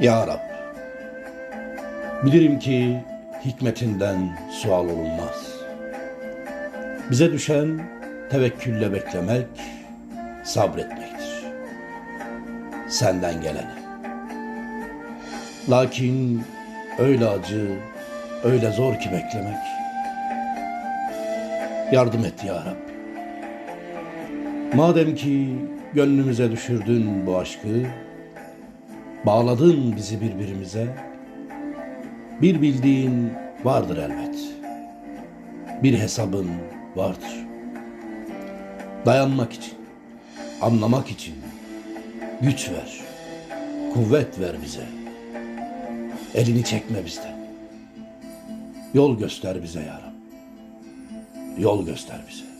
Ya Rab, bilirim ki hikmetinden sual olunmaz. Bize düşen tevekkülle beklemek, sabretmektir. Senden gelene. Lakin öyle acı, öyle zor ki beklemek. Yardım et ya Rab. Madem ki gönlümüze düşürdün bu aşkı, bağladın bizi birbirimize, bir bildiğin vardır elbet. Bir hesabın vardır. Dayanmak için, anlamak için güç ver, kuvvet ver bize. Elini çekme bizden. Yol göster bize ya Rab. Yol göster bize.